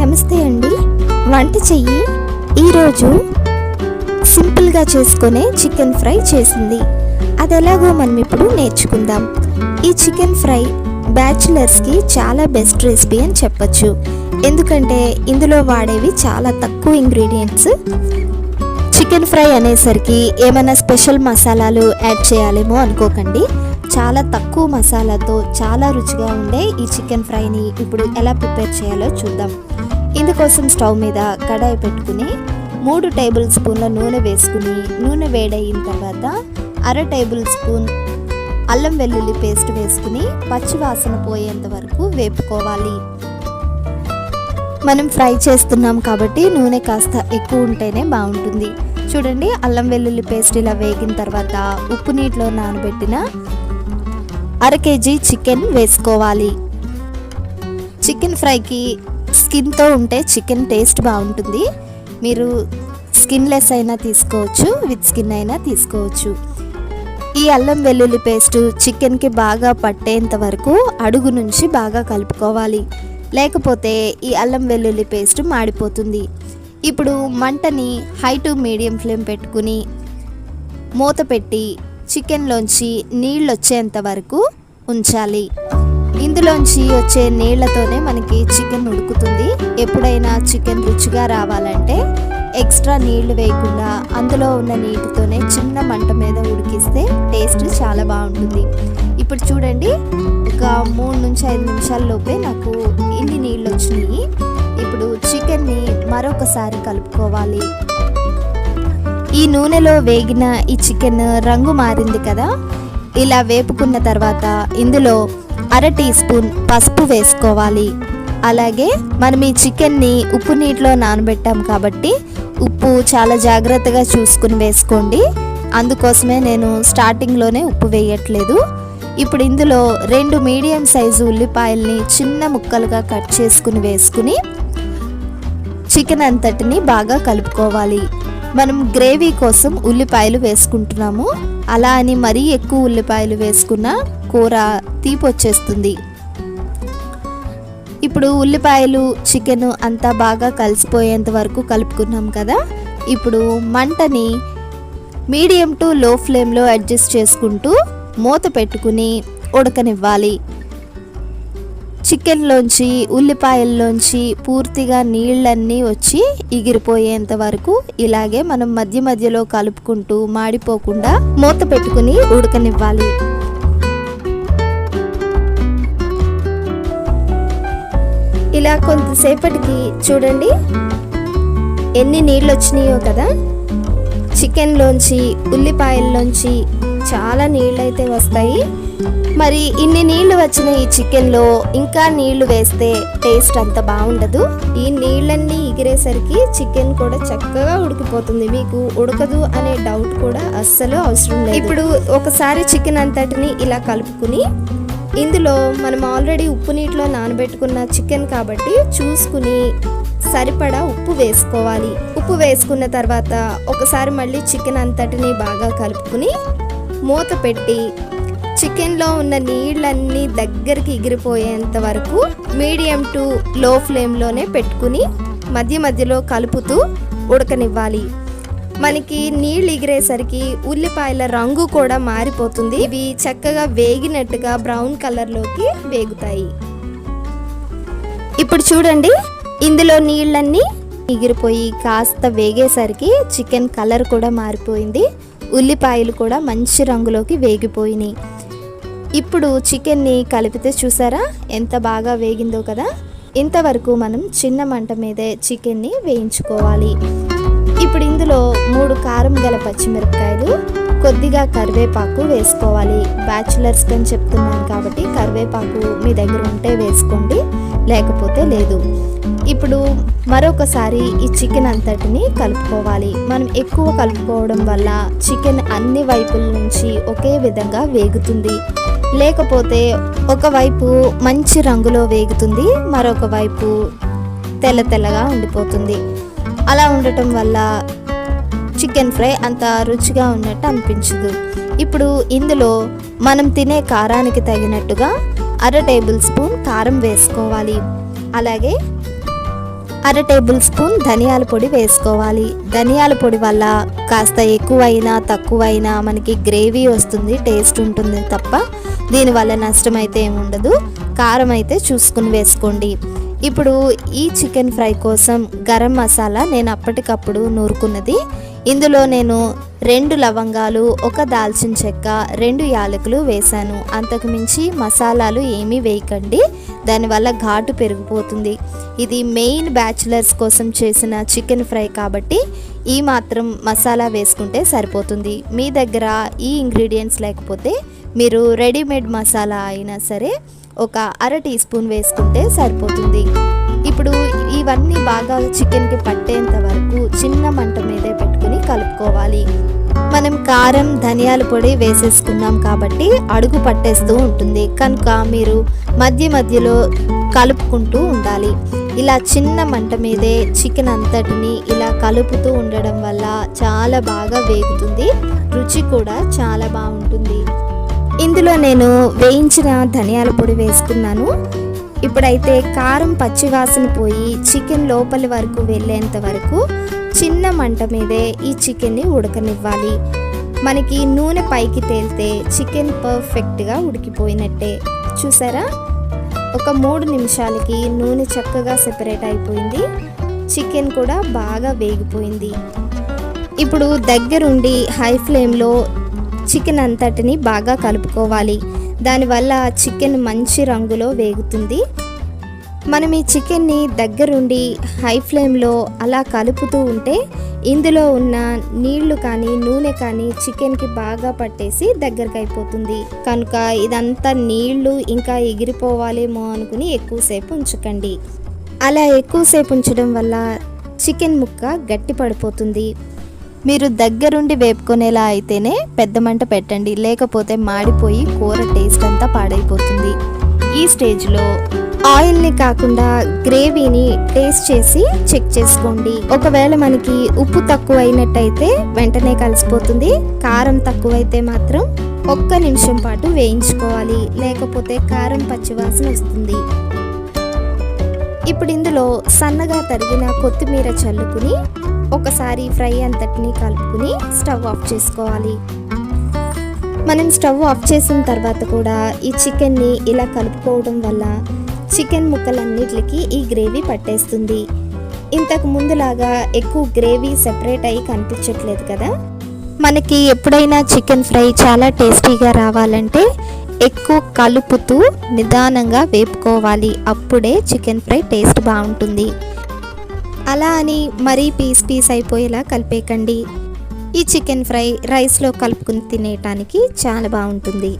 నమస్తే అండి. వంట చెయ్యి. ఈరోజు సింపుల్గా చేసుకునే చికెన్ ఫ్రై చేసింది. అది ఎలాగో మనం ఇప్పుడు నేర్చుకుందాం. ఈ చికెన్ ఫ్రై బ్యాచులర్స్కి చాలా బెస్ట్ రెసిపీ అని చెప్పొచ్చు. ఎందుకంటే ఇందులో వాడేవి చాలా తక్కువ ఇంగ్రీడియంట్స్. చికెన్ ఫ్రై అనేసరికి ఏమైనా స్పెషల్ మసాలాలు యాడ్ చేయాలేమో అనుకోకండి. చాలా తక్కువ మసాలాతో చాలా రుచిగా ఉండే ఈ చికెన్ ఫ్రైని ఇప్పుడు ఎలా ప్రిపేర్ చేయాలో చూద్దాం. ఇందుకోసం స్టవ్ మీద కడాయి పెట్టుకుని మూడు టేబుల్ స్పూన్ల నూనె వేసుకుని నూనె వేడయిన తర్వాత అర టేబుల్ స్పూన్ అల్లం వెల్లుల్లి పేస్ట్ వేసుకుని పచ్చివాసన పోయేంత వరకు వేపుకోవాలి. మనం ఫ్రై చేస్తున్నాం కాబట్టి నూనె కాస్త ఎక్కువ ఉంటేనే బాగుంటుంది. చూడండి అల్లం వెల్లుల్లి పేస్ట్ ఇలా వేగిన తర్వాత ఉప్పు నీటిలో నానబెట్టిన అర కేజీ చికెన్ వేసుకోవాలి. చికెన్ ఫ్రైకి స్కిన్తో ఉంటే చికెన్ టేస్ట్ బాగుంటుంది. మీరు స్కిన్లెస్ అయినా తీసుకోవచ్చు విత్ స్కిన్ అయినా తీసుకోవచ్చు. ఈ అల్లం వెల్లుల్లి పేస్ట్ చికెన్కి బాగా పట్టేంత వరకు అడుగు నుంచి బాగా కలుపుకోవాలి. లేకపోతే ఈ అల్లం వెల్లుల్లి పేస్ట్ మాడిపోతుంది. ఇప్పుడు మంటని హై టు మీడియం ఫ్లేమ్ పెట్టుకుని మూత పెట్టి చికెన్లోంచి నీళ్ళు వచ్చేంత వరకు ఉంచాలి. ఇందులోంచి వచ్చే నీళ్ళతోనే మనకి చికెన్ ఉడుకుతుంది. ఎప్పుడైనా చికెన్ రుచిగా రావాలంటే ఎక్స్ట్రా నీళ్ళు వేయకుండా అందులో ఉన్న నీటితోనే చిన్న మంట మీద ఉడికిస్తే టేస్ట్ చాలా బాగుంటుంది. ఇప్పుడు చూడండి ఒక మూడు నుంచి ఐదు నిమిషాల లోపే నాకు ఇన్ని నీళ్ళు వచ్చినాయి. ఇప్పుడు చికెన్ని మరొకసారి కలుపుకోవాలి. ఈ నూనెలో వేగిన ఈ చికెన్ రంగు మారింది కదా. ఇలా వేపుకున్న తర్వాత ఇందులో అర టీ స్పూన్ పసుపు వేసుకోవాలి. అలాగే మనం ఈ చికెన్ని ఉప్పు నీటిలో నానబెట్టాం కాబట్టి ఉప్పు చాలా జాగ్రత్తగా చూసుకుని వేసుకోండి. అందుకోసమే నేను స్టార్టింగ్లోనే ఉప్పు వేయట్లేదు. ఇప్పుడు ఇందులో రెండు మీడియం సైజు ఉల్లిపాయల్ని చిన్న ముక్కలుగా కట్ చేసుకుని వేసుకుని చికెన్ అంతటిని బాగా కలుపుకోవాలి. మనం గ్రేవీ కోసం ఉల్లిపాయలు వేసుకుంటున్నాము. అలా అని మరీ ఎక్కువ ఉల్లిపాయలు వేసుకున్నా కూర తీపి వచ్చేస్తుంది ఇప్పుడు ఉల్లిపాయలు చికెన్ అంతా బాగా కలిసిపోయేంత వరకు కలుపుకున్నాం కదా? ఇప్పుడు మంటని మీడియం టు లో ఫ్లేమ్లో అడ్జస్ట్ చేసుకుంటూ మూత పెట్టుకుని ఉడకనివ్వాలి. చికెన్లోంచి ఉల్లిపాయల్లోంచి పూర్తిగా నీళ్ళన్నీ వచ్చి ఎగిరిపోయేంత వరకు ఇలాగే మనం మధ్య మధ్యలో కలుపుకుంటూ మాడిపోకుండా మూత పెట్టుకుని ఉడకనివ్వాలి. ఇలా కొంతసేపటికి చూడండి. ఎన్ని నీళ్ళు వచ్చినాయో కదా. చికెన్లోంచి ఉల్లిపాయల్లోంచి చాలా నీళ్ళు అయితే వస్తాయి. మరి ఇన్ని నీళ్ళు వచ్చిన ఈ చికెన్లో ఇంకా నీళ్ళు వేస్తే టేస్ట్ అంత బాగుండదు. ఈ నీళ్ళన్నీ ఎగిరేసరికి చికెన్ కూడా చక్కగా ఉడికిపోతుంది. మీకు ఉడకదు అనే డౌట్ కూడా అస్సలు అవసరం లేదు. ఇప్పుడు ఒకసారి చికెన్ అంతటిని ఇలా కలుపుకుని ఇందులో మనం ఆల్రెడీ ఉప్పు నీటిలో నానబెట్టుకున్న చికెన్ కాబట్టి చూసుకుని సరిపడా ఉప్పు వేసుకోవాలి. ఉప్పు వేసుకున్న తర్వాత ఒకసారి మళ్ళీ చికెన్ అంతటిని బాగా కలుపుకుని మూత పెట్టి చికెన్లో ఉన్న నీళ్ళన్నీ దగ్గరికి ఎగిరిపోయేంత వరకు మీడియం టు లో ఫ్లేమ్లోనే పెట్టుకుని మధ్య మధ్యలో కలుపుతూ ఉడకనివ్వాలి. మనకి నీళ్ళు ఎగిరేసరికి ఉల్లిపాయల రంగు కూడా మారిపోతుంది. ఇవి చక్కగా వేగినట్టుగా బ్రౌన్ కలర్లోకి వేగుతాయి. ఇప్పుడు చూడండి ఇందులో నీళ్ళన్నీ ఎగిరిపోయి కాస్త వేగేసరికి చికెన్ కలర్ కూడా మారిపోయింది. ఉల్లిపాయలు కూడా మంచి రంగులోకి వేగిపోయినాయి. ఇప్పుడు చికెన్ని కలిపితే చూసారా? ఎంత బాగా వేగిందో కదా? ఇంతవరకు మనం చిన్న మంట మీదే చికెన్ని వేయించుకోవాలి. ఇప్పుడు ఇందులో మూడు కారం గల పచ్చిమిరపకాయలు కొద్దిగా కరివేపాకు వేసుకోవాలి. బ్యాచులర్స్ అని చెప్తున్నాను కాబట్టి కరివేపాకు మీ దగ్గర ఉంటే వేసుకోండి లేకపోతే లేదు. ఇప్పుడు మరొకసారి ఈ చికెన్ అంతటిని కలుపుకోవాలి. మనం ఎక్కువ కలుపుకోవడం వల్ల చికెన్ అన్ని వైపుల నుంచి ఒకే విధంగా వేగుతుంది. లేకపోతే ఒకవైపు మంచి రంగులో వేగుతుంది మరొక వైపు తెల్ల తెల్లగా ఉండిపోతుంది. అలా ఉండటం వల్ల చికెన్ ఫ్రై అంత రుచిగా ఉన్నట్టు అనిపించదు. ఇప్పుడు ఇందులో మనం తినే కారానికి తగినట్టుగా అర టేబుల్ స్పూన్ కారం వేసుకోవాలి. అలాగే అర టేబుల్ స్పూన్ ధనియాల పొడి వేసుకోవాలి. ధనియాల పొడి వల్ల కాస్త ఎక్కువైనా తక్కువైనా మనకి గ్రేవీ వస్తుంది టేస్ట్ ఉంటుంది తప్ప దీనివల్ల నష్టం అయితే ఏముండదు. కారం అయితే చూసుకుని వేసుకోండి. ఇప్పుడు ఈ చికెన్ ఫ్రై కోసం గరం మసాలా నేను అప్పటికప్పుడు నూరుకున్నది. ఇందులో నేను రెండు లవంగాలు ఒక దాల్చిన చెక్క రెండు యాలకులు వేశాను. అంతకుమించి మసాలాలు ఏమీ వేయకండి. దానివల్ల ఘాటు పెరిగిపోతుంది. ఇది మెయిన్ బ్యాచిలర్స్ కోసం చేసిన చికెన్ ఫ్రై కాబట్టి ఈ మాత్రం మసాలా వేసుకుంటే సరిపోతుంది. మీ దగ్గర ఈ ఇంగ్రీడియంట్స్ లేకపోతే మీరు రెడీమేడ్ మసాలా అయినా సరే ఒక అర టీ స్పూన్ వేసుకుంటే సరిపోతుంది. ఇప్పుడు ఇవన్నీ బాగా చికెన్కి పట్టేంత వరకు చిన్న మంట మీదే పెట్టుకుని కలుపుకోవాలి. మనం కారం ధనియాల పొడి వేసేసుకున్నాం కాబట్టి అడుగు పట్టేస్తూ ఉంటుంది. కనుక మీరు మధ్య మధ్యలో కలుపుకుంటూ ఉండాలి. ఇలా చిన్న మంట మీదే చికెన్ అంతటిని ఇలా కలుపుతూ ఉండడం వల్ల చాలా బాగా వేగుతుంది. రుచి కూడా చాలా బాగుంటుంది. ఇందులో నేను వేయించిన ధనియాల పొడి వేసుకున్నాను. ఇప్పుడైతే కారం పచ్చివాసన పోయి చికెన్ లోపలి వరకు వెళ్ళేంత వరకు చిన్న మంట మీదే ఈ చికెన్ని ఉడకనివ్వాలి. మనకి నూనె పైకి తేలితే చికెన్ పర్ఫెక్ట్గా ఉడికిపోయినట్టే. చూసారా? ఒక మూడు నిమిషాలకి నూనె చక్కగా సెపరేట్ అయిపోయింది. చికెన్ కూడా బాగా వేగిపోయింది. ఇప్పుడు దగ్గరుండి హై ఫ్లేమ్లో చికెన్ అంతటిని బాగా కలుపుకోవాలి. దానివల్ల చికెన్ మంచి రంగులో వేగుతుంది. మనం ఈ చికెన్ని దగ్గరుండి హై ఫ్లేమ్లో అలా కలుపుతూ ఉంటే ఇందులో ఉన్న నీళ్ళు కానీ నూనె కానీ చికెన్కి బాగా పట్టేసి దగ్గరకు అయిపోతుంది కనుక ఇదంతా నీళ్ళు ఇంకా ఎగిరిపోవాలేమో అనుకుని ఎక్కువసేపు ఉంచకండి. అలా ఎక్కువసేపు ఉంచడం వల్ల చికెన్ ముక్క గట్టి పడిపోతుంది మీరు దగ్గరుండి వేపుకునేలా అయితేనే పెద్ద మంట పెట్టండి. లేకపోతే మాడిపోయి కూర టేస్ట్ అంతా పాడైపోతుంది. ఈ స్టేజ్లో ఆయిల్ని కాకుండా గ్రేవీని టేస్ట్ చేసి చెక్ చేసుకోండి. ఒకవేళ మనకి ఉప్పు తక్కువ అయినట్టయితే వెంటనే కలిసిపోతుంది. కారం తక్కువైతే మాత్రం ఒక్క నిమిషం పాటు వేయించుకోవాలి. లేకపోతే కారం పచ్చివాసన వస్తుంది. ఇప్పుడు ఇందులో సన్నగా తరిగిన కొత్తిమీర చల్లుకుని ఒకసారి ఫ్రై అంతటిని కలుపుకుని స్టవ్ ఆఫ్ చేసుకోవాలి. మనం స్టవ్ ఆఫ్ చేసిన తర్వాత కూడా ఈ చికెన్ని ఇలా కలుపుకోవడం వల్ల చికెన్ ముక్కలన్నిటికి ఈ గ్రేవీ పట్టేస్తుంది. ఇంతకు ముందులాగా ఎక్కువ గ్రేవీ సెపరేట్ అయ్యి కనిపించట్లేదు కదా? మనకి ఎప్పుడైనా చికెన్ ఫ్రై చాలా టేస్టీగా రావాలంటే ఎక్కువ కలుపుతూ నిదానంగా వేపుకోవాలి. అప్పుడే చికెన్ ఫ్రై టేస్ట్ బాగుంటుంది. అలా అని మరీ పీస్ పీస్ అయిపోయేలా కలిపేకండి ఈ చికెన్ ఫ్రై రైస్లో కలుపుకుని తినేయటానికి చాలా బాగుంటుంది.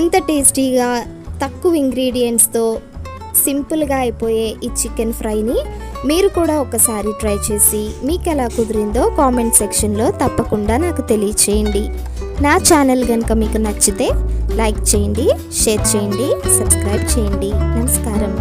ఇంత టేస్టీగా తక్కువ ఇంగ్రీడియంట్స్తో సింపుల్గా అయిపోయే ఈ చికెన్ ఫ్రైని మీరు కూడా ఒకసారి ట్రై చేసి మీకు ఎలా కుదిరిందో కామెంట్ సెక్షన్లో తప్పకుండా నాకు తెలియచేయండి. నా ఛానల్ కనుక మీకు నచ్చితే లైక్ చేయండి షేర్ చేయండి సబ్స్క్రైబ్ చేయండి. నమస్కారం.